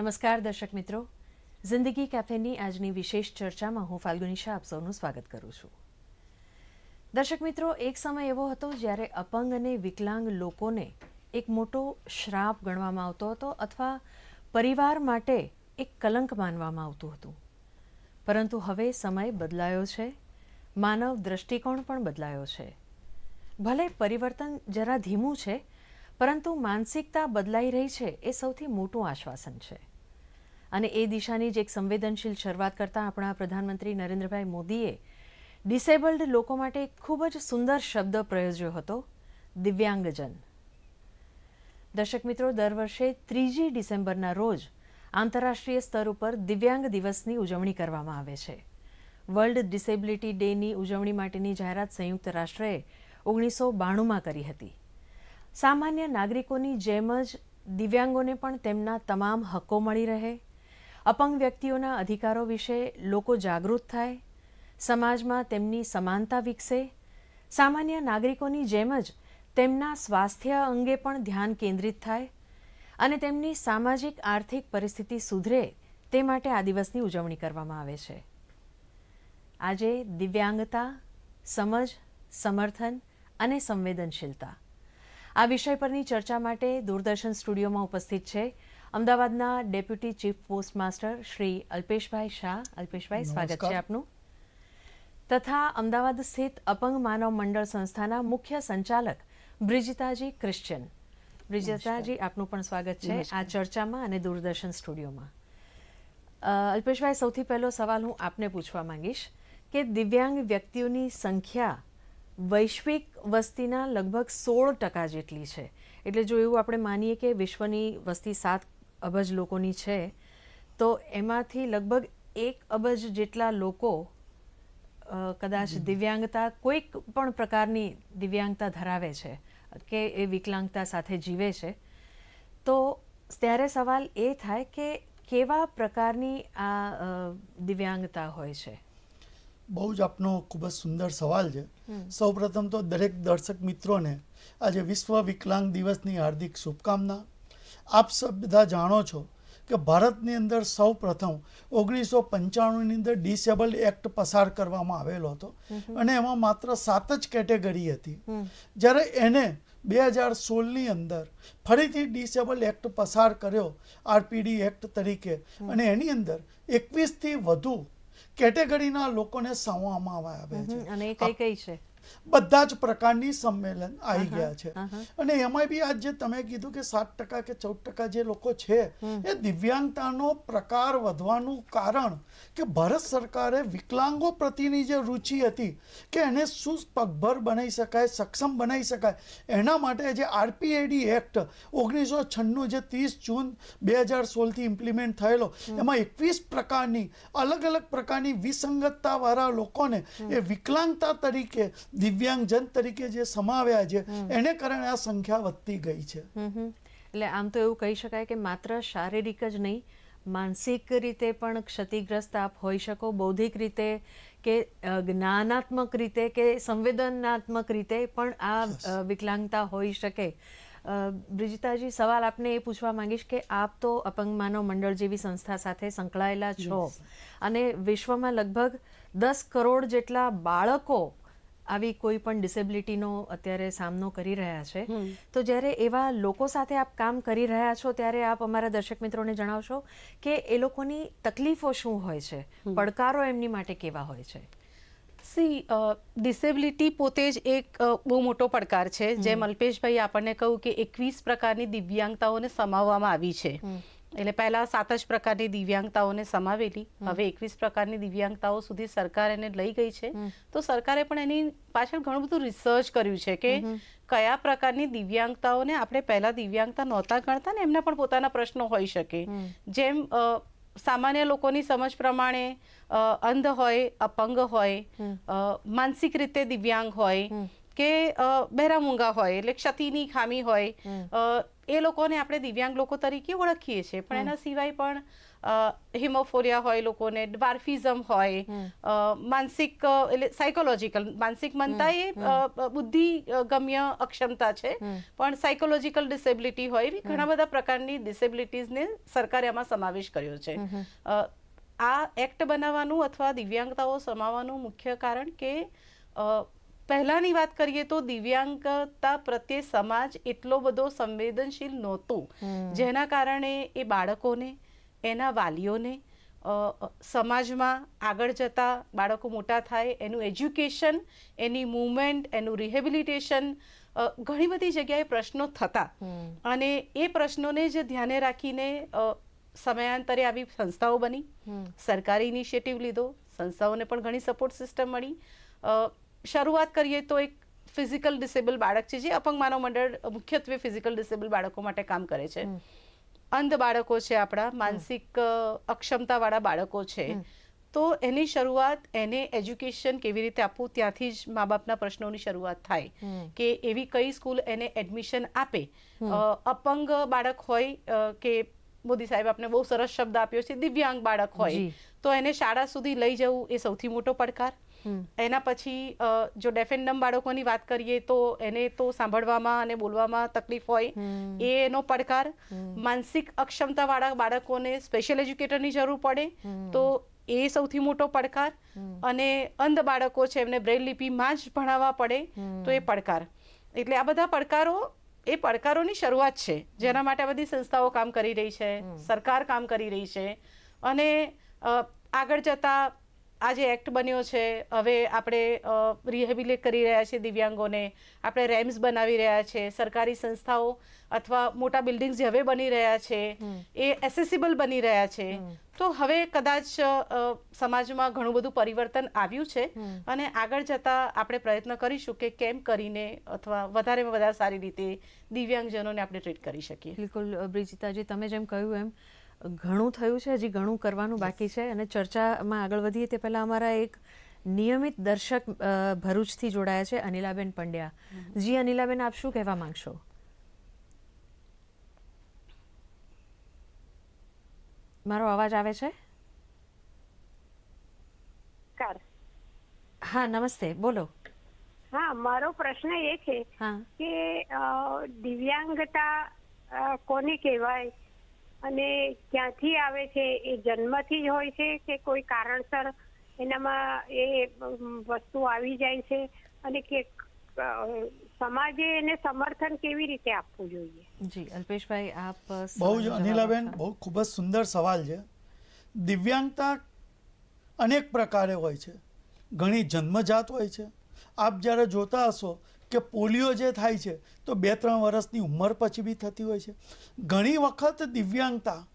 નમસ્કાર દર્શક મિત્રો. જિંદગી કેફેની આજની વિશેષ ચર્ચામાં હું ફાલ્ગુની શાહ આપ સૌનું સ્વાગત કરું છું. દર્શક મિત્રો, એક સમય એવો હતો જ્યારે અપંગ અને વિકલાંગ લોકોને એક મોટો શ્રાપ ગણવામાં આવતો હતો અથવા પરિવાર માટે એક કલંક માનવામાં આવતું હતું. પરંતુ હવે સમય બદલાયો છે. માનવ દ્રષ્ટિકોણ પણ બદલાયો છે. ભલે પરિવર્તન જરા ધીમું છે, પરંતુ માનસિકતા બદલાઈ રહી છે એ સૌથી મોટું આશ્વાસન છે. અને એ દિશાની જ એક સંવેદનશીલ શરૂઆત કરતા આપણા પ્રધાનમંત્રી નરેન્દ્રભાઈ મોદીએ ડિસેબલ્ડ લોકો માટે ખૂબ જ સુંદર શબ્દ પ્રયોજ્યો હતો, દિવ્યાંગજન. દર્શક મિત્રો, દર વર્ષે ત્રીજી ડિસેમ્બરના રોજ આંતરરાષ્ટ્રીય સ્તર ઉપર દિવ્યાંગ દિવસની ઉજવણી કરવામાં આવે છે. વર્લ્ડ ડિસેબિલિટી ડેની ઉજવણી માટેની જાહેરાત સંયુક્ત રાષ્ટ્રએ ઓગણીસો બાણુંમાં કરી હતી. સામાન્ય નાગરિકોની જેમ જ દિવ્યાંગોને પણ તેમના તમામ હક્કો મળી રહે અપંગ વ્યક્તિઓના અધિકારો વિશે લોકો જાગૃત થાય, સમાજમાં તેમની સમાનતા વિકસે, સામાન્ય નાગરિકોની જેમ જ તેમના સ્વાસ્થ્ય અંગે પણ ધ્યાન કેન્દ્રિત થાય અને તેમની સામાજિક આર્થિક પરિસ્થિતિ સુધરે તે માટે આ દિવસની ઉજવણી કરવામાં આવે છે. આજે દિવ્યાંગતા, સમજ, સમર્થન અને સંવેદનશીલતા આ વિષય પરની ચર્ચા માટે દૂરદર્શન સ્ટુડિયોમાં ઉપસ્થિત છે અમદાવાદના deputy chief post master Shri Alpeshbhai Shah. Alpeshbhai સ્વાગત છે આપનું. તથા અમદાવાદ સ્થિત અપંગ માનવ મંડળ સંસ્થાના મુખ્ય સંચાલક બ્રિજિતાજી ક્રિશ્ચિયન બ્રિજિતાજી આપનું પણ સ્વાગત છે આ ચર્ચામાં અને દૂરદર્શન સ્ટુડિયોમાં. અલ્પેશભાઈ સૌથી પહેલો સવાલ હું આપને પૂછવા માંગીશ કે દિવ્યાંગ વ્યક્તિઓની સંખ્યા વૈશ્વિક વસ્તીના લગભગ સોળ ટકા જેટલી છે. એટલે જો એવું આપણે માનીએ કે વિશ્વની વસ્તી સાત અબજ લોકોની છે તો એમાંથી લગભગ એક અબજ જેટલા લોકો કદાચ દિવ્યાંગતા કોઈક પણ પ્રકારની દિવ્યાંગતા ધરાવે છે કે એ વિકલાંગતા સાથે જીવે છે તો ત્યારે સવાલ એ થાય કે કેવા પ્રકારની આ દિવ્યાંગતા હોય છે? બહુ જ આપનો ખૂબ જ સુંદર સવાલ છે. સૌપ્રથમ તો દરેક દર્શક મિત્રોને આજે વિશ્વ વિકલાંગ દિવસની હાર્દિક શુભકામના. આપ સબ બધા જાણો છો કે ભારતની અંદર સૌ પ્રથમ ઓગણીસો પંચાણુંની અંદર ડિસેબલ એક્ટ પસાર કરવામાં આવેલો હતો. અને એમાં માત્ર સાત જ કેટેગરી હતી. જ્યારે એને બે હજાર સોળની અંદર ફરીથી ડિસેબલ એક્ટ પસાર કર્યો આરપીડી એક્ટ તરીકે. અને એની અંદર એકવીસથી વધુ કેટેગરીના લોકોને સાવવામાં આવ્યા છે. અને કઈ કઈ છે? બધા જ પ્રકારની સંમેલન આવી ગયા છે. અને એમાં બી આજ જે તમે કીધું કે સાત ટકા કે ચૌદ ટકા જે લોકો છે એ દિવ્યાંગતાનો પ્રકાર વધવાનું કારણ કે ભારત સરકારે વિકલાંગો પ્રત્યેની જે રુચિ હતી કે એને શું પગભર બનાવી શકાય સક્ષમ બનાવી શકાય એના માટે જે આરપીએડી એક્ટ ઓગણીસો છન્નું જે ત્રીસ જૂન બે હજાર સોળથી ઇમ્પ્લિમેન્ટ થયેલો એમાં એકવીસ પ્રકારની અલગ અલગ પ્રકારની વિસંગતતાવાળા લોકોને એ વિકલાંગતા તરીકે દિવ્યાંગજન તરીકે જે સમાવ્યા છે એને કારણે આ સંખ્યા વધતી ગઈ છે. એટલે આમ તો એવું કહી શકાય કે માત્ર શારીરિક જ નહીં માનસિક રીતે પણ ક્ષતિગ્રસ્ત આપ હોઈ શકો બૌદ્ધિક રીતે કે જ્ઞાનાત્મક રીતે કે સંવેદનાત્મક રીતે પણ આ વિકલાંગતા હોઈ શકે. બ્રિજિતાજી સવાલ આપને એ પૂછવા માંગીશ કે આપ તો અપંગ માનવ મંડળ જેવી સંસ્થા સાથે સંકળાયેલા છો અને વિશ્વમાં લગભગ દસ કરોડ જેટલા બાળકો આવી કોઈ પણ ડિસેબિલિટીનો અત્યારે સામનો કરી રહ્યા છે. તો જ્યારે એવા લોકો સાથે આપ કામ કરી રહ્યા છો ત્યારે આપ અમારા દર્શક મિત્રોને જણાવશો કે એ લોકોની તકલીફો શું હોય છે? પડકારો એમની માટે કેવા હોય છે? સી ડિસેબિલિટી પોતે જ એક બહુ મોટો પડકાર છે. જેમ અલ્પેશભાઈ આપણને કહ્યું કે એકવીસ પ્રકારની દિવ્યાંગતાઓને સમાવવામાં આવી છે. એટલે પહેલા સાત જ પ્રકારની દિવ્યાંગતાઓને સમાવેલી. હવે એકવીસ પ્રકારની દિવ્યાંગતાઓ સુધી સરકાર એને લઈ ગઈ છે. તો સરકારે પણ એની પાછળ ઘણું બધું રિસર્ચ કર્યું છે કે કયા પ્રકારની દિવ્યાંગતાઓને આપણે પહેલા દિવ્યાંગતા નહોતા ગણતા ને એમના પણ પોતાના પ્રશ્નો હોઈ શકે. જેમ સામાન્ય લોકોની સમજ પ્રમાણે અંધ હોય અપંગ હોય માનસિક રીતે દિવ્યાંગ હોય કે અ, બહેરામૂંગા હોય એટલે ક્ષતિની ખામી હોય એ લોકોને આપણે દિવ્યાંગ લોકો તરીકે ઓળખીએ છીએ. પણ એના સિવાય પણ હિમોફોરિયા હોય લોકોને ડ્વાર્ફિઝમ હોય માનસિક એટલે સાયકોલોજીકલ માનસિક મનતા એ બુદ્ધિ ગમ્ય અક્ષમતા છે. પણ સાયકોલોજીકલ ડિસેબિલિટી હોય એવી ઘણા બધા પ્રકારની ડિસેબિલિટીઝને સરકારે આમાં સમાવેશ કર્યો છે. આ એક્ટ બનાવવાનું અથવા દિવ્યાંગતાઓ સમાવવાનું મુખ્ય કારણ કે પહેલાની વાત કરીએ તો દિવ્યાંગતા પ્રત્યે સમાજ એટલો બધો સંવેદનશીલ નહોતો. જેના કારણે એ બાળકોને એના વાલીઓને સમાજમાં આગળ જતા બાળકો મોટા થાય એનું એજ્યુકેશન એની મૂવમેન્ટ એનું રિહેબિલિટેશન ઘણી બધી જગ્યાએ પ્રશ્નો થતા. અને એ પ્રશ્નોને જ ધ્યાને રાખીને સમયાંતરે આવી સંસ્થાઓ બની. સરકારી ઇનિશિયેટિવ લીધો સંસ્થાઓને પણ ઘણી સપોર્ટ સિસ્ટમ મળી. શરૂઆત કરીએ તો એક ફિઝિકલ ડિસેબલ બાળક છે જે અપંગ માનવ મંડળ મુખ્યત્વે ફિઝિકલ ડિસેબલ બાળકો માટે કામ કરે છે. અંધ બાળકો છે આપણા માનસિક અક્ષમતાવાળા બાળકો છે. તો એની શરૂઆત એને એજ્યુકેશન કેવી રીતે આપવું ત્યાંથી જ મા બાપના પ્રશ્નોની શરૂઆત થાય. કે એવી કઈ સ્કૂલ એને એડમિશન આપે. અપંગ બાળક હોય કે મોદી સાહેબ આપને બહુ સરસ શબ્દ આપ્યો છે દિવ્યાંગ બાળક હોય તો એને શાળા સુધી લઈ જવું એ સૌથી મોટો પડકાર. એના પછી જો ડેફેન્ડમ બાળકોની વાત કરીએ તો એને તો સાંભળવામાં અને બોલવામાં તકલીફ હોય. એ એનો પડકાર. માનસિક અક્ષમતાવાળા બાળકોને સ્પેશિયલ એજ્યુકેટરની જરૂર પડે. તો એ સૌથી મોટો પડકાર. અને અંધ બાળકો છે એમને બ્રેલ લિપિમાં જ ભણાવવા પડે તો એ પડકાર. એટલે આ બધા પડકારો એ પડકારોની શરૂઆત છે. જેના માટે આ બધી સંસ્થાઓ કામ કરી રહી છે. સરકાર કામ કરી રહી છે. અને આગળ જતા આ જે એક્ટ બન્યો છે હવે આપણે રિહેબિલેટ કરી રહ્યા છીએ દિવ્યાંગોને. આપણે રેમ્સ બનાવી રહ્યા છે સરકારી સંસ્થાઓ અથવા મોટા બિલ્ડિંગ્સ જે હવે બની રહ્યા છે એ એસેસિબલ બની રહ્યા છે. તો હવે કદાચ સમાજમાં ઘણું બધું પરિવર્તન આવ્યું છે અને આગળ જતા આપણે પ્રયત્ન કરીશું કે કેમ કરીને અથવા વધારેમાં વધારે સારી રીતે દિવ્યાંગજનોને આપણે ટ્રીટ કરી શકીએ. બિલકુલ બ્રિજિતાજી તમે જેમ કહ્યું એમ ઘણું થયું છે હજી ઘણું કરવાનું બાકી છે અને ચર્ચામાં આગળ વધીએ તે પહેલાં અમારા એક નિયમિત દર્શક ભરૂચથી જોડાયા છે અનિલાબેન પંડ્યા. જી અનિલાબેન આપ શું કહેવા માંગશો? મારો અવાજ આવે છે? હા નમસ્તે બોલો. હા મારો પ્રશ્ન એ છે કે દિવ્યાંગતા કોને કહેવાય? અને ક્યાંથી આવે છે એ જન્મથી જ હોય છે કે કોઈ કારણસર એનામાં એ વસ્તુ આવી જાય છે અને કે સમાજે એને સમર્થન કેવી રીતે આપવું જોઈએ? જી અલ્પેશભાઈ આપ બહુ જ અનિલાબેન બહુ ખૂબ જ સુંદર સવાલ છે. દિવ્યાંગતા અનેક પ્રકારે હોય છે. ઘણી જન્મજાત હોય છે. આપ જ્યારે જોતા હશો કે પોલિયો જે થાય છે, તો બે ત્રણ વર્ષની ઉંમર પછી બી થતી હોય છે. ઘણી વખત દિવ્યાંગતા,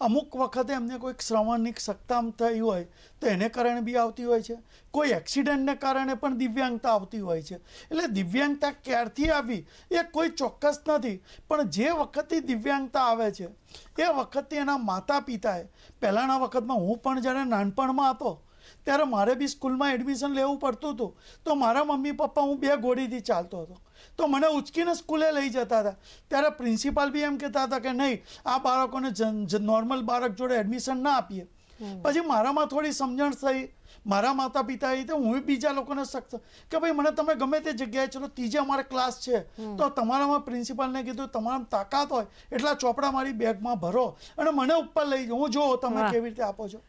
અમુક વખતે એમને કોઈક શ્રવણની સક્ષમ થઈ હોય, તો એને કારણે બી આવતી હોય છે. કોઈ એક્સિડન્ટને કારણે પણ દિવ્યાંગતા આવતી હોય છે. એટલે દિવ્યાંગતા ક્યારથી આવી? એ કોઈ ચોક્કસ નથી. પણ જે વખતથી દિવ્યાંગતા આવે છે, એ વખતથી એના માતા પિતાએ પહેલાંના વખતમાં હું પણ જ્યારે નાનપણમાં હતો ત્યારે મારે બી સ્કૂલમાં એડમિશન લેવું પડતું હતું. તો મારા મમ્મી પપ્પા હું બે ઘોડીથી ચાલતો હતો. તો મને ઉચકીને સ્કૂલે લઈ જતા હતા. ત્યારે પ્રિન્સિપાલ બી એમ કહેતા હતા કે નહીં આ બાળકોને નોર્મલ બાળક જોડે એડમિશન ના આપીએ. પછી મારામાં થોડી સમજણ થઈ. મારા માતા પિતા એ હું બીજા લોકોને સખ્ત કે ભાઈ મને તમે ગમે તે જગ્યાએ ચલો ત્રીજે અમારે ક્લાસ છે. તો તમારામાં પ્રિન્સિપાલને કીધું તમારામાં તાકાત હોય એટલા ચોપડા મારી બેગમાં ભરો અને મને ઉપર લઈ જાઓ. હું જોવો તમે કેવી રીતે આપો છો?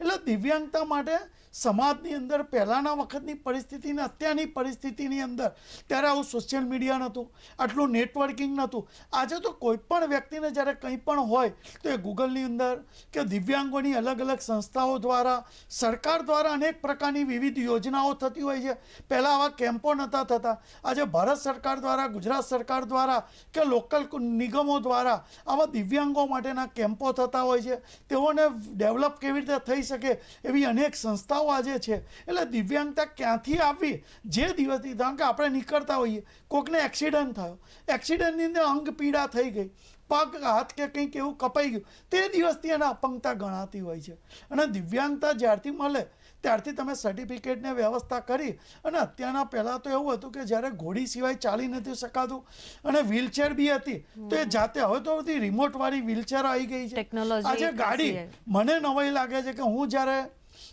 એટલે દિવ્યાંગતા માટે સમાજની અંદર પહેલાંના વખતની પરિસ્થિતિને અત્યારની પરિસ્થિતિની અંદર, ત્યારે આવું સોશિયલ મીડિયા નહોતું, આટલું નેટવર્કિંગ નહોતું. આજે તો કોઈ પણ વ્યક્તિને જ્યારે કંઈ પણ હોય, તો એ ગૂગલની અંદર કે દિવ્યાંગોની અલગ અલગ સંસ્થાઓ દ્વારા, સરકાર દ્વારા અનેક પ્રકારની વિવિધ યોજનાઓ થતી હોય છે. પહેલાં આવા કેમ્પો નહોતા થતા. આજે ભારત સરકાર દ્વારા, ગુજરાત સરકાર દ્વારા કે લોકલ નિગમો દ્વારા આવા દિવ્યાંગો માટેના કેમ્પો થતા હોય છે. તેઓને ડેવલપ કેવી રીતે થઈ શકે એવી અનેક સંસ્થાઓ આજે છે. એટલે દિવ્યાંગતા ક્યાંથી આવી? જે દિવસથી કારણ કે આપણે નીકળતા હોઈએ, કોકને એક્સિડન્ટ થયો. એક્સિડન્ટની અંદર અંગ પીડા થઈ ગઈ, પગ, હાથ કે કંઈક એવું કપાઈ ગયું. તે દિવસથી એને અપંગતા ગણાતી હોય છે. અને દિવ્યાંગતા જ્યારથી મળે ત્યારથી તમે સર્ટિફિકેટને વ્યવસ્થા કરી અને અત્યારના પહેલાં તો એવું હતું કે જ્યારે ઘોડી સિવાય ચાલી નથી શકાતું અને વ્હીલચેર બી હતી તો એ જાતે હવે તો બધી રિમોટવાળી વ્હીલચેર આવી ગઈ છે. આજે ગાડી મને નવાઈ લાગે છે કે હું જ્યારે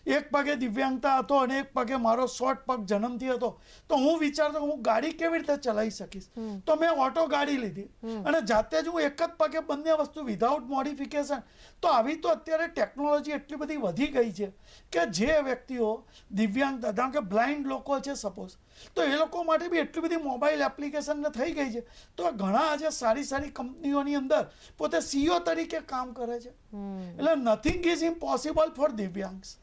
એક પગે દિવ્યાંગતા હતો અને એક પગે મારો શોર્ટ પગ જન્મથી હતો. તો હું વિચારતો હું ગાડી કેવી રીતે ચલાવી શકીશ? તો મેં ઓટો ગાડી લીધી. અને જાતે જ હું એક જ પગે બંને વસ્તુ વિધાઉટ મોડિફિકેશન તો આવી તો અત્યારે ટેકનોલોજી એટલી બધી વધી ગઈ છે કે જે વ્યક્તિઓ દિવ્યાંગતા કારણ કે બ્લાઇન્ડ લોકો છે સપોઝ તો એ લોકો માટે બી એટલી બધી મોબાઈલ એપ્લિકેશન થઈ ગઈ છે. તો ઘણા આજે સારી સારી કંપનીઓની અંદર પોતે સીઓ તરીકે કામ કરે છે. એટલે nothing is impossible for divyangs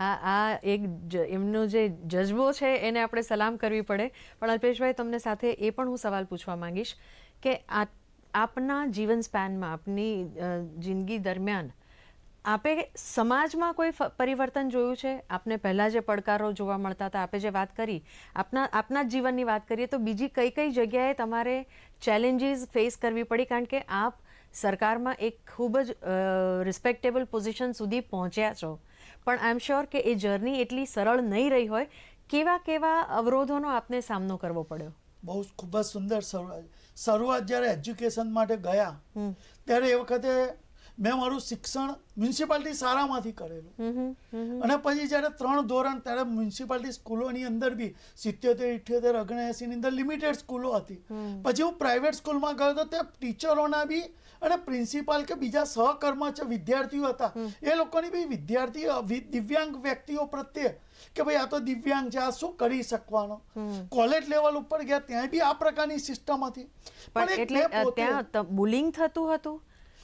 આ આ એક એમનો જે જજ્બો છે એને આપણે સલામ કરવી પડે. પણ અલ્પેશભાઈ, તમને સાથે એ પણ હું સવાલ પૂછવા માંગીશ કે આપના જીવન સ્પેનમાં, આપની જિંદગી દરમિયાન આપે સમાજમાં કોઈ પરિવર્તન જોયું છે? આપને પહેલાં જે પડકારો જોવા મળતા હતા, આપે જે વાત કરી, આપના આપના જ જીવનની વાત કરીએ તો બીજી કઈ કઈ જગ્યાએ તમારે ચેલેન્જીસ ફેસ કરવી પડી? કારણ કે આપ સરકારમાં એક ખૂબ જ રિસ્પેક્ટેબલ પોઝિશન સુધી પહોંચ્યા છો. પણ આઈ એમ શ્યોર કે એ જર્ની એટલી સરળ નહીં રહી હોય. કેવા કેવા અવરોધોનો આપને સામનો કરવો પડ્યો? બહુ ખૂબ જ સુંદર શરૂઆત શરૂઆત જ્યારે એજ્યુકેશન માટે ગયા ત્યારે એ વખતે મેં મારું શિક્ષણ મ્યુનિસિપાલિટી શાળામાંથી કરેલું. અને પછી જ્યારે ત્રણ ધોરણ ત્યારે મ્યુનિસિપાલિટી સ્કૂલોની અંદર બી સિત્યોતેર ઇઠ્યોતેર ઓગણએંસીની અંદર લિમિટેડ સ્કૂલો હતી. પછી હું પ્રાઇવેટ સ્કૂલમાં ગયો તો ત્યાં ટીચરોના બી અને પ્રિન્સિપાલ કે બીજા સહકર્મચારી વિદ્યાર્થીઓ હતા એ લોકોની બી વિદ્યાર્થી દિવ્યાંગ વ્યક્તિઓ પ્રત્યે કે ભાઈ આ તો દિવ્યાંગ છે આ શું કરી શકવાનો? કોલેજ લેવલ ઉપર ગયા ત્યાં બી આ પ્રકારની સિસ્ટમ હતી. પણ એટલે ત્યાં બુલિંગ થતું હતું?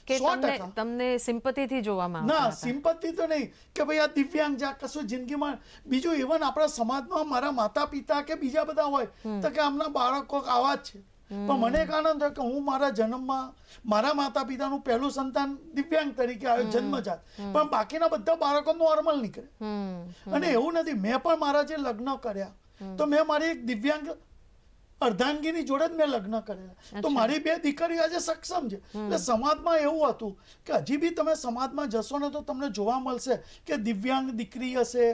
કે તમને. તમને સિમ્પથીથી જોવામાં ના સિમ્પતિ તો નહીં કે ભાઈ આ દિવ્યાંગ જા કશું જિંદગીમાં બીજું ઇવન આપણા સમાજમાં મારા માતા પિતા કે બીજા બધા હોય તો કે આમના બાળકો આવા જ છે. પણ મને એક આનંદ થયો કે હું મારા જન્મમાં મારા માતા પિતાનું પહેલું સંતાન દિવ્યાંગ તરીકે આવ્યો જન્મજાત. પણ બાકીના બધા બાળકો નોર્મલ નીકળે. અને એવું નથી મેં પણ મારા જે લગ્ન કર્યા તો મેં મારી એક દિવ્યાંગ અર્ધાંગીની જોડે જ મેં લગ્ન કરેલા. તો મારી બે દીકરીઓ આજે સક્ષમ છે. એટલે સમાજમાં એવું હતું કે હજી બી તમે સમાજમાં જશો ને તો તમને જોવા મળશે કે દિવ્યાંગ દીકરી હશે.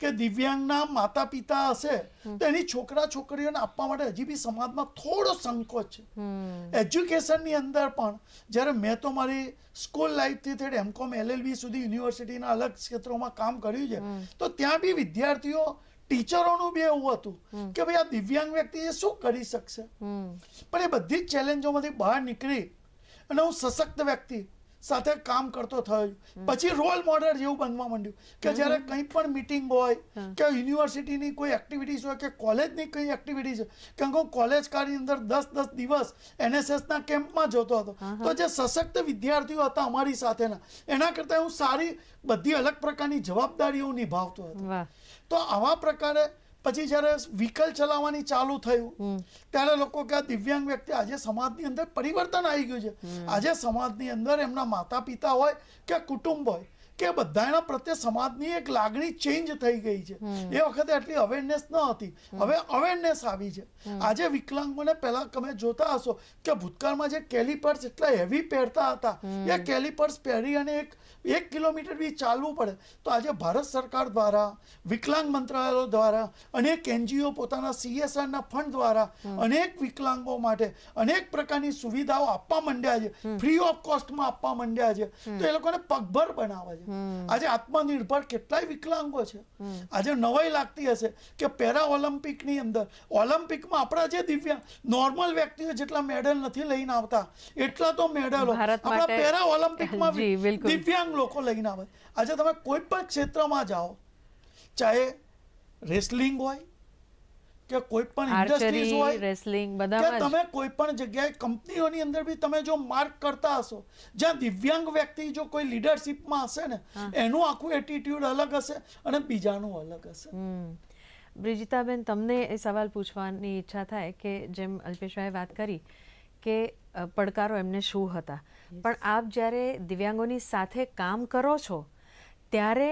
કે દિવ્યાંગના માતા પિતા હશે તો એની છોકરા છોકરીઓને આપવા માટે હજી બી સમાજમાં થોડો સંકોચ છે. એજ્યુકેશનની અંદર પણ જ્યારે મેં તો મારી સ્કૂલ લાઈફથી થઈને એમકોમ એલએલબી સુધી યુનિવર્સિટીના અલગ ક્ષેત્રોમાં કામ કર્યું છે તો ત્યાં બી વિદ્યાર્થીઓ ટીચરોનું બી એવું હતું કે ભાઈ આ દિવ્યાંગ વ્યક્તિ એ શું કરી શકશે? પણ એ બધી જ ચેલેન્જોમાંથી બહાર નીકળી અને હું સશક્ત વ્યક્તિ સાથે કામ કરતો થયો. પછી રોલ મોડેલ જેવું બનવા માંડ્યું. કે જ્યારે કંઈ પણ મિટિંગ હોય કે યુનિવર્સિટીની કોઈ એક્ટિવિટીઝ હોય કે કોલેજની કંઈ એક્ટિવિટીઝ હોય કારણ કે હું કોલેજ કાળની અંદર દસ દસ દિવસ એનએસએસના કેમ્પમાં જતો હતો તો જે સશક્ત વિદ્યાર્થીઓ હતા અમારી સાથેના એના કરતાં હું સારી બધી અલગ પ્રકારની જવાબદારીઓ નિભાવતો હતો. તો આવા પ્રકારે પછી જ્યારે વ્હીકલ ચલાવવાની ચાલુ થયું ત્યારે લોકો કે આ દિવ્યાંગ વ્યક્તિ આજે સમાજની અંદર પરિવર્તન આવી ગયું છે. આજે સમાજની અંદર એમના માતા પિતા હોય કે કુટુંબ હોય કે બધાના પ્રત્યે સમાજની એક લાગણી ચેન્જ થઈ ગઈ છે. એ વખતે એટલી અવેરનેસ ન હતી. હવે અવેરનેસ આવી છે. આજે વિકલાંગોને પહેલા તમે જોતા હશો કે ભૂતકાળમાં જે કેલિપર્સ એટલા હેવી પહેરતા હતા. એ કેલિપર્સ પહેરી અને એક એક કિલોમીટર બી ચાલવું પડે. તો આજે ભારત સરકાર દ્વારા વિકલાંગ મંત્રાલયો દ્વારા અનેક એનજીઓ પોતાના સીએસઆરના ફંડ દ્વારા અનેક વિકલાંગો માટે અનેક પ્રકારની સુવિધાઓ આપવા માંડ્યા છે. ફ્રી ઓફ કોસ્ટમાં આપવા માંડ્યા છે. તો એ લોકોને પગભર બનાવે છે. આજે આત્મનિર્ભર કેટલાય વિકલાંગો છે. આજે નવાઈ લાગતી હશે કે પેરા ઓલિમ્પિકની અંદર ઓલિમ્પિકમાં આપણા જે દિવ્યાંગ નોર્મલ વ્યક્તિઓ જેટલા મેડલ નથી લઈને આવતા એટલા તો મેડલો. આપણા પેરા ઓલિમ્પિકમાં દિવ્યાંગ લોકો લઈને આવે. આજે તમે કોઈ પણ ક્ષેત્રમાં જાઓ ચાહે રેસલિંગ હોય કે કોઈ પણ ઇન્ડસ્ટ્રીઝ હોય રેસલિંગ બધામાં તમે કોઈ પણ જગ્યાએ કંપનીઓની અંદર બી તમે જો માર્ક કરતા હશો જ્યાં દિવ્યાંગ વ્યક્તિ જો કોઈ લીડરશિપમાં હશે ને એનું આખું એટીટ્યુડ અલગ હશે અને બીજાનું અલગ હશે. હમ. બ્રિજિતાબેન તમને એ સવાલ પૂછવાની ઈચ્છા થાય કે જેમ અલ્પેશભાઈ વાત કરી કે પડકારો એમને શું હતા? પણ આપ જ્યારે દિવ્યાંગોની સાથે કામ કરો છો ત્યારે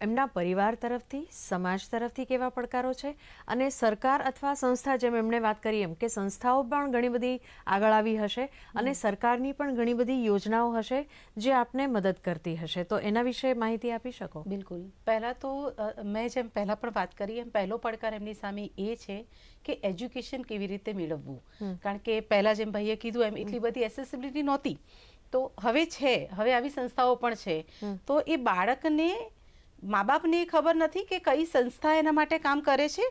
એમના પરિવાર તરફથી સમાજ તરફથી કેવા પડકારો છે? અને સરકાર અથવા સંસ્થા જેમ એમણે વાત કરી એમ કે સંસ્થાઓ પણ ઘણી બધી આગળ આવી હશે અને સરકારની પણ ઘણી બધી યોજનાઓ હશે જે આપને મદદ કરતી હશે. તો એના વિશે માહિતી આપી શકો? બિલકુલ. પહેલાં તો મેં જેમ પહેલાં પણ વાત કરી એમ પહેલો પડકાર એમની સામે એ છે કે એજ્યુકેશન કેવી રીતે મેળવવું. કારણ કે પહેલાં જેમ ભાઈએ કીધું એમ એટલી બધી એસેસિબિલિટી નહોતી. તો હવે છે હવે આવી સંસ્થાઓ પણ છે. તો એ બાળકને મા બાપને ખબર નથી કે કઈ સંસ્થા એના માટે કામ કરે છે?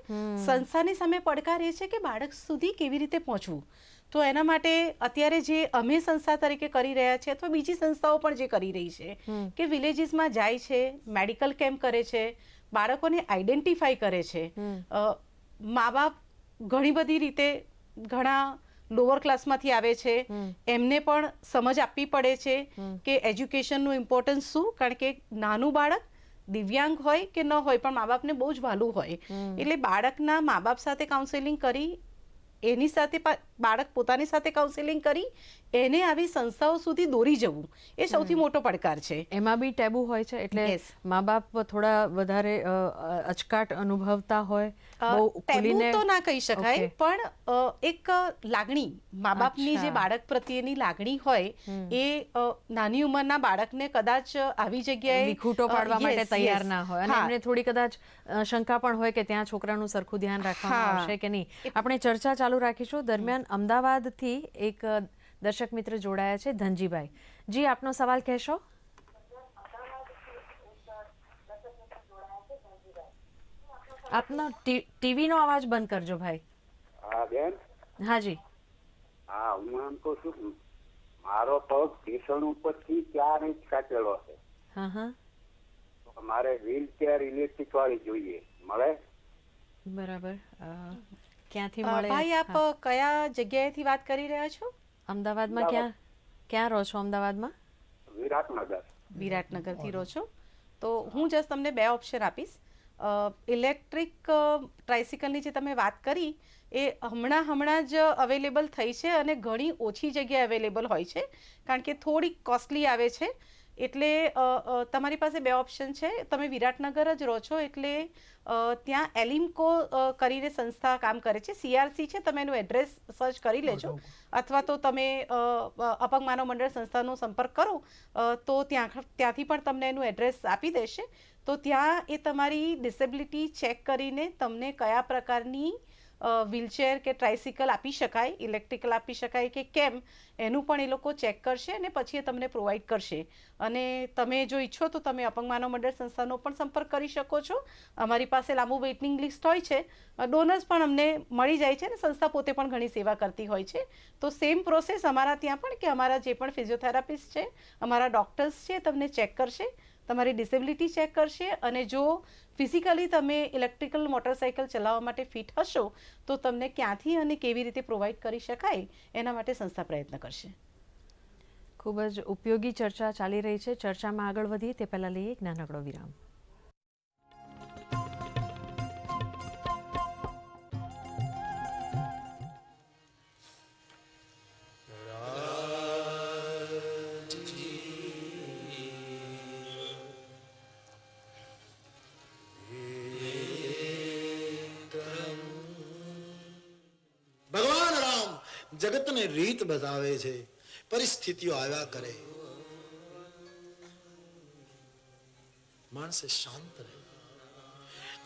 સંસ્થાની સામે પડકાર એ છે કે બાળક સુધી કેવી રીતે પહોંચવું? તો એના માટે અત્યારે જે અમે સંસ્થા તરીકે કરી રહ્યા છે અથવા બીજી સંસ્થાઓ પણ જે કરી રહી છે કે વિલેજીસમાં જાય છે મેડિકલ કેમ્પ કરે છે બાળકોને આઈડેન્ટિફાઈ કરે છે. મા બાપ ઘણી બધી રીતે ઘણા લોઅર ક્લાસમાંથી આવે છે. એમને પણ સમજ આપવી પડે છે કે એજ્યુકેશનનું ઇમ્પોર્ટન્સ શું? કારણ કે નાનું બાળક દિવ્યાંગ હોય કે ન હોય પણ મા બાપને બહુ જ વાલું હોય. એટલે બાળકના મા બાપ સાથે કાઉન્સેલિંગ કરી એની સાથે બાળક પોતાની સાથે કાઉન્સેલિંગ કરી એને આવી સંસ્થાઓ સુધી દોરી જવું એ સૌથી મોટો પડકાર છે. એમાં બી ટેબુ હોય છે એટલે મા બાપ થોડા વધારે અચકાટ અનુભવતા હોય ટેબુ તો ના કહી શકાય પણ એક લાગણી મા બાપની જે બાળક પ્રત્યેની લાગણી હોય એ નાની ઉંમરના બાળકને કદાચ આવી જગ્યાએ વિખૂટો પાડવા માટે તૈયાર ના હોય. અને. એમને થોડી કદાચ શંકા પણ હોય કે ત્યાં છોકરાનું સરખું ધ્યાન રાખવામાં આવશે કે નહીં. આપણે ચર્ચા ચાલુ રાખીશું. દરમિયાન અમદાવાદથી એક દર્શક મિત્ર જોડાયા છે ધનજીભાઈ. જી આપનો સવાલ કહેશો? આપનો ટીવીનો અવાજ બંધ કરજો ભાઈ. હા બેન? હાજી હા હું એમ કહું છું મારો પગ ભીષણ ઉપરથી ચાર ઇંચ કાચેલો છે. હા હા. તો મારે વ્હીલચેર ઇલેક્ટ્રિક વાળી જોઈએ. મળે? બરાબર. અ, ક્યાંથી મળે? ભાઈ આપ કયા જગ્યાએથી વાત કરી રહ્યા છો? અમદાવાદમાં ક્યાં ક્યાં રહો છો અમદાવાદમાં? વિરાટનગર. વિરાટનગરથી રહો છો. તો હું જસ્ટ તમને બે ઓપ્શન આપીશ. ઇલેક્ટ્રિક ટ્રાઇસિકલની જે તમે વાત કરી એ હમણાં હમણાં જ અવેલેબલ થઈ છે અને ઘણી ઓછી જગ્યાએ અવેલેબલ હોય છે. કારણ કે થોડીક કોસ્ટલી આવે છે. એટલે તમારી પાસે બે ઓપ્શન છે. તમે વિરાટનગર જ રહો છો એટલે ત્યાં એલિમ્કો કરીને સંસ્થા કામ કરે છે. સીઆરસી છે તમે એનું એડ્રેસ સર્ચ કરી લેજો. અથવા તો તમે અપંગ માનવ મંડળ સંસ્થાનો સંપર્ક કરો તો ત્યાં ત્યાંથી પણ તમને એનું એડ્રેસ આપી દેશે. તો ત્યાં એ તમારી ડિસેબિલિટી ચેક કરીને તમને કયા પ્રકારની વ્હીલચેર કે ટ્રાઇસિકલ આપી શકાય ઇલેક્ટ્રિકલ આપી શકાય કે કેમ, એનું પણ એ લોકો ચેક કરશે અને પછી એ તમને પ્રોવાઈડ કરશે. અને તમે જો ઈચ્છો તો તમે અપંગ માનવ મંડળ સંસ્થાનો પણ સંપર્ક કરી શકો છો. અમારી પાસે લાંબુ વેઇટિંગ લિસ્ટ હોય છે. ડોનર્સ પણ અમને મળી જાય છે અને સંસ્થા પોતે પણ ઘણી સેવા કરતી હોય છે. તો સેમ પ્રોસેસ અમારા ત્યાં પણ કે અમારા જે પણ ફિઝિયોથેરાપિસ્ટ છે, અમારા ડૉક્ટર્સ છે તમને ચેક કરશે, તમારી ડિસેબિલિટી ચેક કરશે અને જો ફિઝિકલી તમે ઇલેક્ટ્રિકલ મોટરસાઇકલ ચલાવવા માટે ફિટ હશો, તો તમને ક્યાંથી અને કેવી રીતે પ્રોવાઈડ કરી શકાય એના માટે સંસ્થા પ્રયત્ન કરશે. ખૂબ જ ઉપયોગી ચર્ચા ચાલી રહી છે. ચર્ચામાં આગળ વધીએ તે પહેલાં લઈએ એક નાનકડો વિરામ. બતાવે છે. પરિસ્થિતિઓ આવ્યા કરે. માણસે શાંત રહે.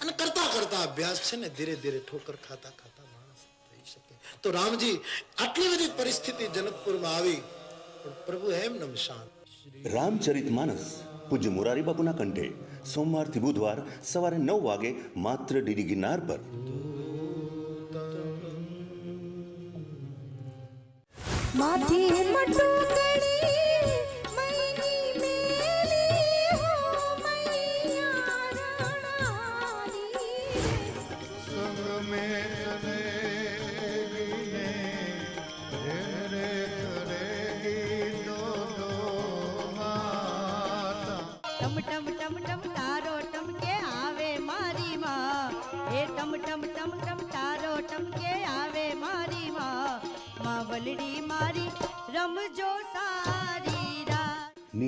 અને કરતા કરતા અભ્યાસ છે ને, ધીરે ધીરે ઠોકર ખાતા ખાતા માણસ થઈ શકે. તો રામજી, આટલી બધી પરિસ્થિતિ જનકપુરમાં આવી, પણ પ્રભુ એમ નમ શાંત. રામચરિત માનસ, પૂજ્ય મોરારી બાપુના કંઠે સોમવારથી બુધવાર સવારે નવ વાગે માત્ર ડીડી ગિરનાર પર. மாற்றி மட்டும்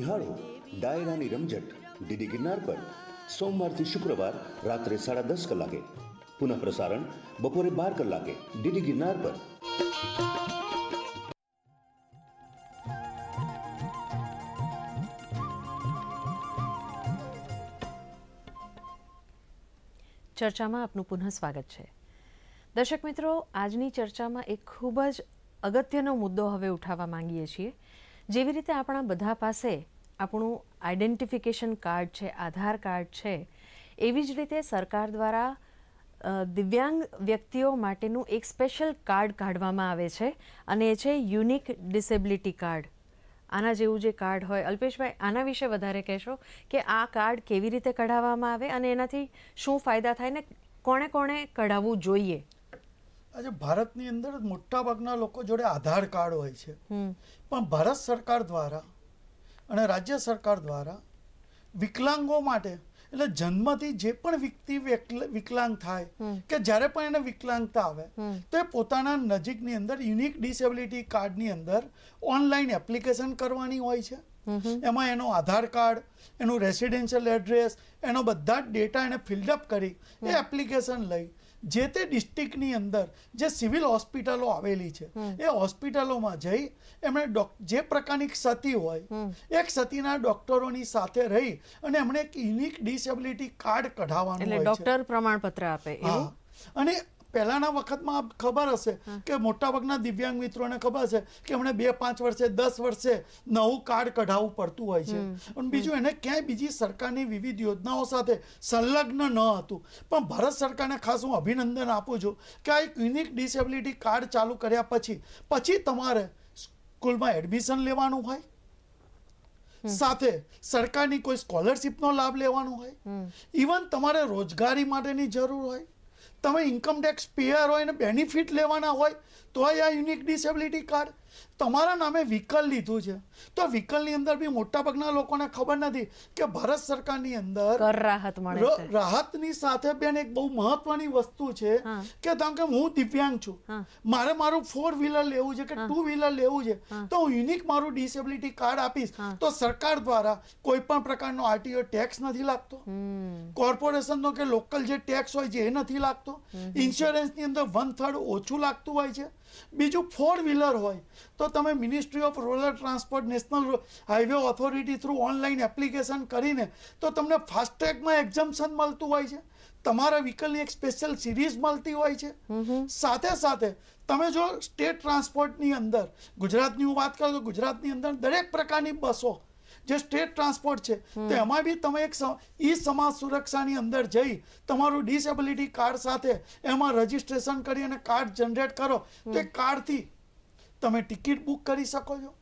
નિહાળો ડાયરાની રમઝટ, ડીડી ગિરનાર પર સોમવારથી શુક્રવાર રાત્રે સાડા દસ કલાકે. પુનઃ પ્રસારણ બપોરે બાર કલાકે ડીડી ગિરનાર પર. ચર્ચામાં આપનું પુનઃ સ્વાગત છે. દર્શક મિત્રો, આજની ચર્ચામાં એક ખૂબ જ અગત્યનો મુદ્દો હવે ઉઠાવવા માંગીએ છીએ. જેવી રીતે આપણા બધા પાસે આપણું આઈડેન્ટિફિકેશન કાર્ડ છે આધાર કાર્ડ છે એવી જ રીતે સરકાર દ્વારા દિવ્યાંગ વ્યક્તિઓ માટેનું એક સ્પેશિયલ કાર્ડ કાઢવામાં આવે છે અને એ છે યુનિક ડિસેબિલિટી કાર્ડ આના જેવું જે કાર્ડ હોય અલ્પેશભાઈ આના વિશે વધારે કહેશો કે આ કાર્ડ કેવી રીતે કઢાવવામાં આવે અને એનાથી શું ફાયદા થાય ને કોણે કોણે કઢાવવું જોઈએ? આજે ભારતની અંદર મોટાભાગના લોકો જોડે આધાર કાર્ડ હોય છે. પણ ભારત સરકાર દ્વારા અને રાજ્ય સરકાર દ્વારા વિકલાંગો માટે એટલે જન્મથી જે પણ વ્યક્તિ વિકલાંગ થાય કે જ્યારે પણ એને વિકલાંગતા આવે તો એ પોતાના નજીકની અંદર યુનિક ડિસેબિલિટી કાર્ડની અંદર ઓનલાઈન એપ્લિકેશન કરવાની હોય છે. એમાં એનો આધાર કાર્ડ એનું રેસિડેન્શિયલ એડ્રેસ એનો બધા જ ડેટા એને ફિલ્ડઅપ કરી એ એપ્લિકેશન લઈ જે તે ડિસ્ટ્રિક્ટની અંદર જે સિવિલ હોસ્પિટલો આવેલી છે એ હોસ્પિટલોમાં જઈ એમણે જે પ્રકારની ક્ષતિ હોય એ ક્ષતિના ડોક્ટરોની સાથે રહી અને એમણે એક યુનિક ડિસેબિલિટી કાર્ડ કઢાવવાનું એટલે હોય છે. ડોક્ટર પ્રમાણપત્ર આપે અને પહેલાના વખતમાં ખબર હશે કે મોટાભાગના દિવ્યાંગ મિત્રોને ખબર હશે કે એમણે બે પાંચ વર્ષે દસ વર્ષે નવું કાર્ડ કઢાવવું પડતું હોય છે. અને બીજું એને ક્યાંય બીજી સરકારની વિવિધ યોજનાઓ સાથે સંલગ્ન ન હતું. પણ ભારત સરકારને ખાસ હું અભિનંદન આપું છું કે આ એક યુનિક ડિસેબિલિટી કાર્ડ ચાલુ કર્યા પછી પછી તમારે સ્કૂલમાં એડમિશન લેવાનું હોય? સાથે સરકારની કોઈ સ્કોલરશિપનો લાભ લેવાનો હોય? ઇવન તમારે રોજગારી માટેની જરૂર હોય? તમે ઇન્કમ ટેક્સ પેયર હોય ને બેનિફિટ લેવાના હોય તો આ યુનિક ડિસેબિલિટી કાર્ડ તમારા નામે વ્હીકલ લીધું છે. તો વ્હીકલની અંદર બી મોટાભાગના લોકોને ખબર નથી કે ભારત સરકારની અંદર રાહત મળે છે. રાહતની સાથે બેન એક બહુ મહત્વની વસ્તુ છે કે કારણ કે હું દિવ્યાંગ છું. મારે મારું ફોર વ્હીલર લેવું છે કે ટુ વ્હીલર લેવું છે તો હું યુનિક મારું ડિસેબિલિટી કાર્ડ આપીશ. તો સરકાર દ્વારા કોઈ પણ પ્રકારનો આરટીઓ ટેક્સ નથી લાગતો. કોર્પોરેશનનો કે લોકલ જે ટેક્સ હોય છે એ નથી લાગતો. ઇન્સ્યોરન્સની અંદર વન થર્ડ ઓછું લાગતું હોય છે. બીજું ફોર વ્હીલર હોય તો તમે ministry of rural transport national highway authority through online application કરીને તો તમને ફાસ્ટ્રેગમાં એક્ઝમ્પશન મળતું હોય છે. તમારા વ્હીકલની એક સ્પેશિયલ સિરીઝ મળતી હોય છે. સાથે સાથે તમે જો સ્ટેટ ટ્રાન્સપોર્ટની અંદર ગુજરાતની હું વાત કરું તો ગુજરાતની અંદર દરેક પ્રકારની બસો જે સ્ટેટ ટ્રાન્સપોર્ટ છે તો એમાં બી તમે એક ઈ સમાજ સુરક્ષાની અંદર જઈ તમારું ડિસેબિલિટી કાર્ડ સાથે એમાં રજીસ્ટ્રેશન કરી અને કાર્ડ જનરેટ કરો તો એ કાર્ડથી તમે ટિકિટ બુક કરી શકો છો.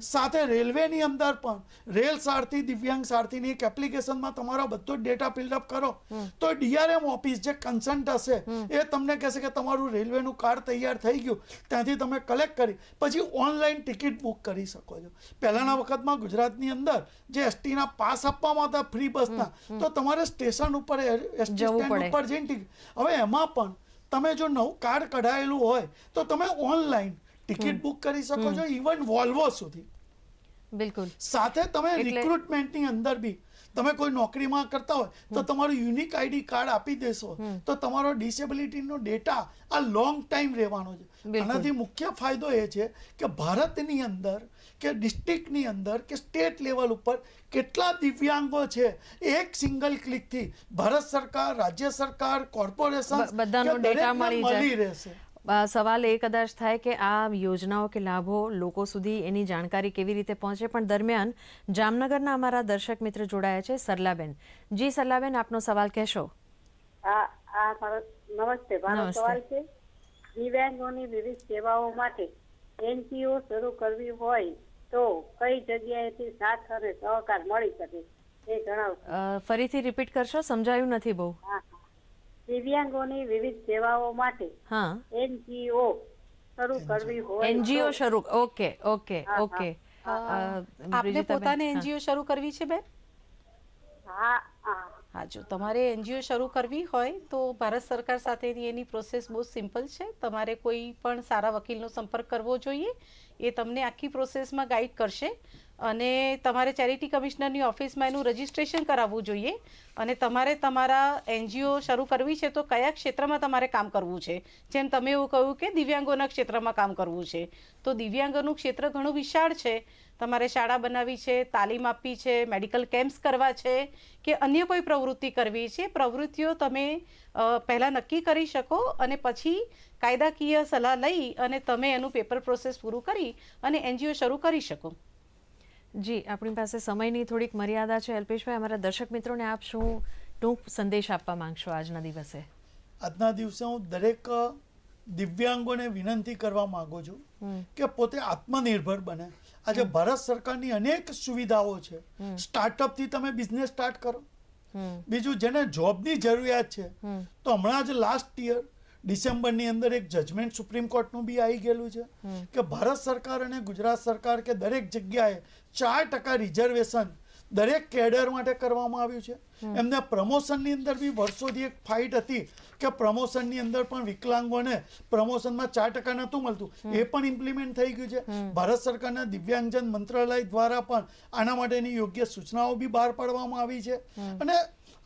સાથે રેલવેની અંદર પણ રેલ સારથી દિવ્યાંગ સારથીની એક એપ્લિકેશનમાં તમારો બધો ડેટા ફિલ્ડઅપ કરો. તો ડીઆરએમ ઓફિસ જે કન્સન્ટ હશે એ તમને કહેશે કે તમારું રેલવેનું કાર્ડ તૈયાર થઈ ગયું ત્યાંથી તમે કલેક્ટ કરી પછી ઓનલાઈન ટિકિટ બુક કરી શકો છો. પહેલાના વખતમાં ગુજરાતની અંદર જે એસટીના પાસ આપવામાં હતા ફ્રી બસના તો તમારે સ્ટેશન ઉપર એસટી સ્ટેન્ડ ઉપર જઈને ટિકિટ હવે એમાં પણ તમે જો નવું કાર્ડ કઢાયેલું હોય તો તમે ઓનલાઈન ટિકિટ બુક કરી શકો છો ઇવન વોલ્વો સુધી. બિલકુલ. સાથે તમે રિક્રુટમેન્ટની અંદર બી તમે કોઈ નોકરીમાં કરતા હોય તો તમારું યુનિક આઈડી કાર્ડ આપી દેશો તો તમારો ડિસેબિલિટીનો ડેટા આ લોંગ ટાઈમ રહેવાનો છે. આનાથી મુખ્ય ફાયદો એ છે કે ભારતની અંદર કે ડિસ્ટ્રિક્ટની અંદર કે સ્ટેટ લેવલ ઉપર કેટલા દિવ્યાંગો છે એક સિંગલ ક્લિકથી ભારત સરકાર રાજ્ય સરકાર કોર્પોરેશન બધાનો ડેટા મળી રહેશે. સવાલ એ કદાચ થાય કે આ યોજનાઓ કે લાભો લોકો સુધી એની જાણકારી કેવી રીતે પહોંચે? પણ દરમિયાન જામનગરના અમારા દર્શક મિત્ર જોડાયા છે સરલાબેન. જી સરલાબેન આપનો સવાલ કહેશો? નમસ્તે. મારો સવાલ છે દિવ્યાંગોની વિવિધ સેવાઓ માટે એનજીઓ શરૂ કરવી હોય તો કઈ જગ્યાએથી સાથ અને સહકાર મળી શકે એ જણાવો ફરીથી રિપીટ કરશો? સમજાયું નથી બહુ. હા. દિવ્યાંગોની વિવિધ સેવાઓ માટે એનજીઓ શરૂ કરવી હોય એનજીઓ શરૂ ઓકે ઓકે ઓકે. આપને પોતાને એનજીઓ શરૂ કરવી છે બેન? હા હા. હા જો તમારે એનજીઓ શરૂ કરવી હોય તો ભારત સરકાર સાથેની એની પ્રોસેસ બહુ સિમ્પલ છે. તમારે કોઈ પણ સારા વકીલનો સંપર્ક કરવો જોઈએ. એ તમને આખી પ્રોસેસમાં ગાઈડ કરશે. અને તમારે ચેરિટી કમિશનરની ઓફિસમાં એનું રજિસ્ટ્રેશન કરાવવું જોઈએ. અને તમારે તમારા એનજીઓ શરૂ કરવી છે તો કયા ક્ષેત્રમાં તમારે કામ કરવું છે? જેમ તમે એવું કહ્યું કે દિવ્યાંગોના ક્ષેત્રમાં કામ કરવું છે. તો દિવ્યાંગોનું ક્ષેત્ર ઘણું વિશાળ છે. તમારે શાળા બનાવવી છે, તાલીમ આપવી છે, મેડિકલ કેમ્પ્સ કરવા છે કે અન્ય કોઈ પ્રવૃત્તિ કરવી છે. પ્રવૃત્તિઓ તમે પહેલાં નક્કી કરી શકો અને પછી કાયદાકીય સલાહ લઈ અને તમે એનું પેપર પ્રોસેસ પૂરું કરી અને એનજીઓ શરૂ કરી શકો. જી આપણી પાસે સમયની થોડીક મર્યાદા છે. અલ્પેશભાઈ અમારા દર્શક મિત્રોને આપ શું ટૂંક સંદેશ આપવા માંગશો આજના દિવસે? આજના દિવસે હું દરેક દિવ્યાંગોને વિનંતી કરવા માંગુ છું કે પોતે આત્મનિર્ભર બને. આજે ભારત સરકારની અનેક સુવિધાઓ છે. સ્ટાર્ટઅપથી તમે બિઝનેસ સ્ટાર્ટ કરો. બીજું જેને જોબની જરૂરિયાત છે તો હમણાં જ લાસ્ટ યર ડિસેમ્બરની અંદર એક જજમેન્ટ સુપ્રીમ કોર્ટનું બી આવી ગયેલું છે કે ભારત સરકાર અને ગુજરાત સરકાર કે દરેક જગ્યાએ ચાર ટકા રિઝર્વેશન દરેક કેડર માટે કરવામાં આવ્યું છે. એમને પ્રમોશનની અંદર બી વર્ષોથી એક ફાઇટ હતી કે પ્રમોશનની અંદર પણ વિકલાંગોને પ્રમોશનમાં ચાર ટકા નહોતું મળતું. એ પણ ઇમ્પ્લિમેન્ટ થઈ ગયું છે. ભારત સરકારના દિવ્યાંગજન મંત્રાલય દ્વારા પણ આના માટેની યોગ્ય સૂચનાઓ બી બહાર પાડવામાં આવી છે. અને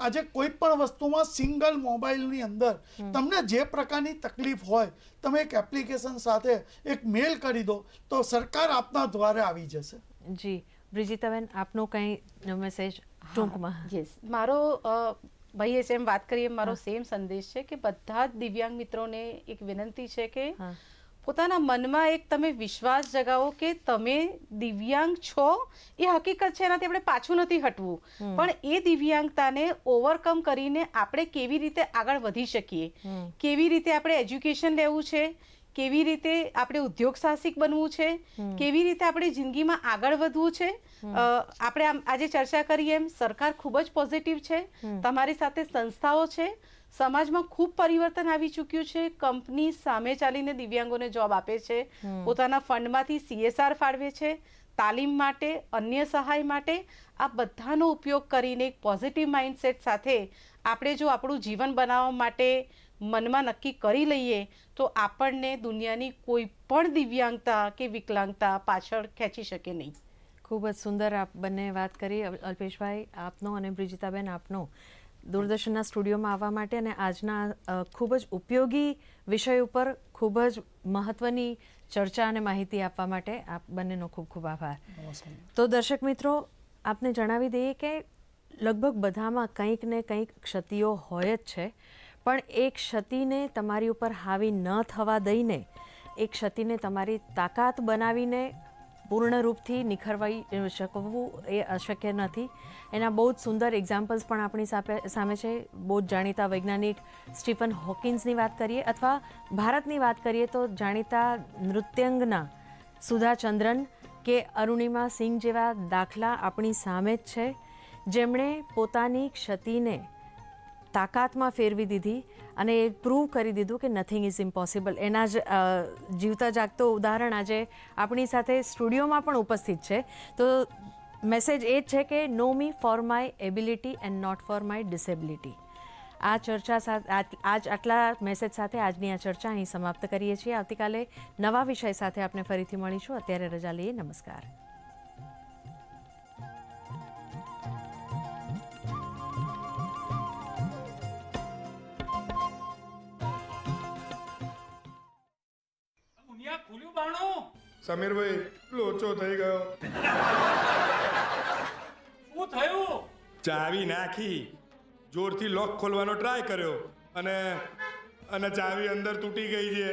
આજે કોઈ પણ વસ્તુમાં સિંગલ મોબાઈલની અંદર તમને જે પ્રકારની તકલીફ હોય તમે એક એપ્લિકેશન સાથે એક મેલ કરી દો તો સરકાર આપના દ્વારે આવી જશે. જી. બ્રિજિતાબેન આપનો કંઈ મેસેજ ટૂંકમાં? યસ મારો ભાઈએ સેમ વાત કરીએ મારો સેમ સંદેશ છે કે બધા જ દિવ્યાંગ મિત્રોને એક વિનંતી છે કે હા. પોતાના મનમાં એક તમે વિશ્વાસ જગાવો કે તમે દિવ્યાંગ છો એ હકીકત છે એનાથી આપણે પાછું નથી હટવું. પણ એ દિવ્યાંગતાને ઓવરકમ કરીને આપણે કેવી રીતે આગળ વધી શકીએ? કેવી રીતે આપણે એજ્યુકેશન લેવું છે? કેવી રીતે આપણે ઉદ્યોગ સાહસિક બનવું છે? કેવી રીતે આપણે જિંદગીમાં આગળ વધવું છે? આપણે આમ આજે ચર્ચા કરીએ એમ સરકાર ખૂબ જ પોઝિટિવ છે. તમારી સાથે સંસ્થાઓ છે. સમાજમાં ખૂબ પરિવર્તન આવી ચૂક્યું છે. કંપની સામે ચાલીને દિવ્યાંગોને જોબ આપે છે. પોતાના ફંડમાંથી સીએસઆર ફાળવે છે. તાલીમ માટે અન્ય સહાય માટે આ બધાનો ઉપયોગ કરીને એક પોઝિટિવ માઇન્ડસેટ સાથે આપણે જો આપણું જીવન બનાવવા માટે મનમાં નક્કી કરી લઈએ તો આપણને દુનિયાની કોઈ પણ દિવ્યાંગતા કે વિકલાંગતા પાછળ ખેંચી શકે નહીં. ખૂબ જ સુંદર આપ બંને વાત કરી. અલ્પેશભાઈ આપનો અને બ્રિજિતાબેન આપનો. દૂરદર્શનના સ્ટુડિયોમાં આવવા માટે અને આજના ખૂબ જ ઉપયોગી વિષય ઉપર ખૂબ જ મહત્વની ચર્ચા અને માહિતી આપવા માટે આપ બંનેનો ખૂબ ખૂબ આભાર. તો દર્શક મિત્રો આપને જણાવી દઈએ કે લગભગ બધામાં કંઈક ને કંઈક ક્ષતિઓ હોય જ છે પણ એ ક્ષતિને તમારી ઉપર હાવી ન થવા દઈને એ ક્ષતિને તમારી તાકાત બનાવીને પૂર્ણ રૂપથી નિખરવાઈ શકવું એ અશક્ય નથી. એના બહુ જ સુંદર એક્ઝામ્પલ્સ પણ આપણી સામે છે. બહુ જ જાણીતા વૈજ્ઞાનિક સ્ટીફન હોકિન્સની વાત કરીએ અથવા ભારતની વાત કરીએ તો જાણીતા નૃત્યંગના સુધા ચંદ્રન કે અરુણિમા સિંહ જેવા દાખલા આપણી સામે જ છે. જેમણે પોતાની ક્ષતિને તાકાતમાં ફેરવી દીધી અને એ પ્રૂવ કરી દીધું કે નથિંગ ઇઝ ઇમ્પોસિબલ એના જ જીવતા જાગતો ઉદાહરણ આજે આપણી સાથે સ્ટુડિયોમાં પણ ઉપસ્થિત છે. તો મેસેજ એ જ છે કે know me for my ability and not for my disability આ ચર્ચા સાથે આજ આટલા મેસેજ સાથે આજની આ ચર્ચા અહીં સમાપ્ત કરીએ છીએ. આવતીકાલે નવા વિષય સાથે આપણે ફરીથી મળીશું. અત્યારે રજા લઈએ. નમસ્કાર. મુનિયા બાણું? સમીરભાઈ લોચો થઈ ગયો. શું થયું? ચાવી નાખી જોરથી લોક ખોલવાનો ટ્રાય કર્યો અને અને ચાવી અંદર તૂટી ગઈ છે.